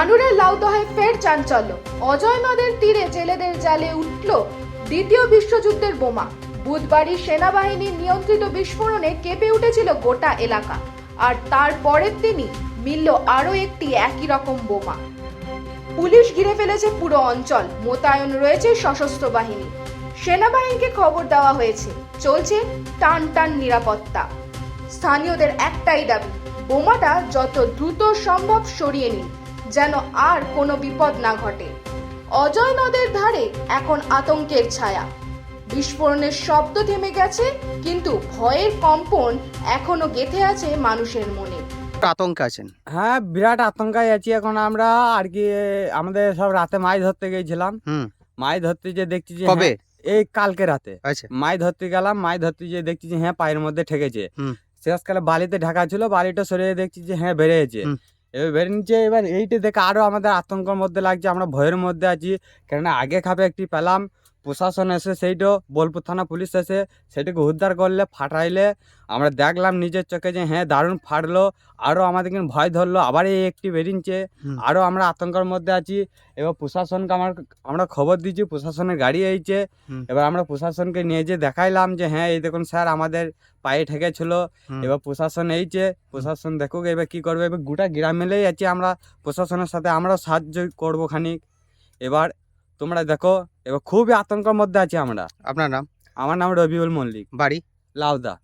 নানুরের লাউদহায় ফের চাঞ্চল্য। অজয় নদের তীরে জেলেদের জালে উঠল দ্বিতীয় বিশ্বযুদ্ধের বোমা। বুধবারই সেনাবাহিনীর নিয়ন্ত্রিত বিস্ফোরণে কেঁপে উঠেছিল গোটা এলাকা। আর তার পরের দিনই মিলল আরও একটি একই রকম বোমা। পুলিশ ঘিরে ফেলেছে পুরো অঞ্চল। মোতায়েন রয়েছে সশস্ত্র বাহিনী। সেনাবাহিনীকে খবর দেওয়া হয়েছে, চলছে টান টান নিরাপত্তা। স্থানীয়দের একটাই দাবি, বোমাটা যত দ্রুত সম্ভব সরিয়ে নিন। যেন আর কোনো বিপদ না ঘটে। অজয় নদের ধারে এখন আতঙ্কের ছায়া। বিস্ফোরণের শব্দ থেমে গেছে কিন্তু ভয়ের কম্পন এখনও গেথে আছে মানুষের মনে। আতঙ্ক আছেন? হ্যাঁ বিরাট আতঙ্কায় আছি। এখন আমরা আর কি আমাদের সব রাতে মাছ ধরতে গেছিলাম। হুম। মাছ ধরতে যে দেখছি যে কবে? হ্যাঁ, এই কালকে রাতে। আচ্ছা। মাছ ধরতে গেলাম মাছ ধরতে যে দেখছি যে হ্যাঁ পায়ের মধ্যে ঠেকেছে। শেষকালে বালিতে ঢাকা ছিল বালিটা সরিয়ে দেখছি যে হ্যাঁ বেড়েছে। হুম। এবার নিচ্ছে এবার এইটা দেখে আরও আমাদের আতঙ্কর মধ্যে লাগছে, আমরা ভয়ের মধ্যে আছি। কেননা আগে খাপে একটি পেলাম প্রশাসন এসে সেইটাও বোলপুর থানা পুলিশ এসে সেটাকে উদ্ধার করলে ফাটাইলে। আমরা দেখলাম নিজের চোখে যে হ্যাঁ দারুণ ফাটলো। আরও আমাদের কিন্তু ভয় ধরলো। আবার এই একটি বেরিয়েছে। আরও আমরা আতঙ্কের মধ্যে আছি। এবার প্রশাসনকে আমার আমরা খবর দিয়েছি প্রশাসনের গাড়ি এইছে এবার আমরা প্রশাসনকে নিয়ে যে দেখাইলাম যে হ্যাঁ এই দেখুন স্যার আমাদের পায়ে ঠেকেছিল। এবার প্রশাসন এইছে প্রশাসন দেখুক এবার কি করবে। এবার গোটা গ্রাম মিলেই আছি আমরা। প্রশাসনের সাথে আমরাও সাহায্য করব খানিক। এবার তোমরা দেখো এবার খুবই আতঙ্কের মধ্যে আছি আমরা। আপনার নাম? আমার নাম রবিউল মল্লিক। বাড়ি? লাউদা।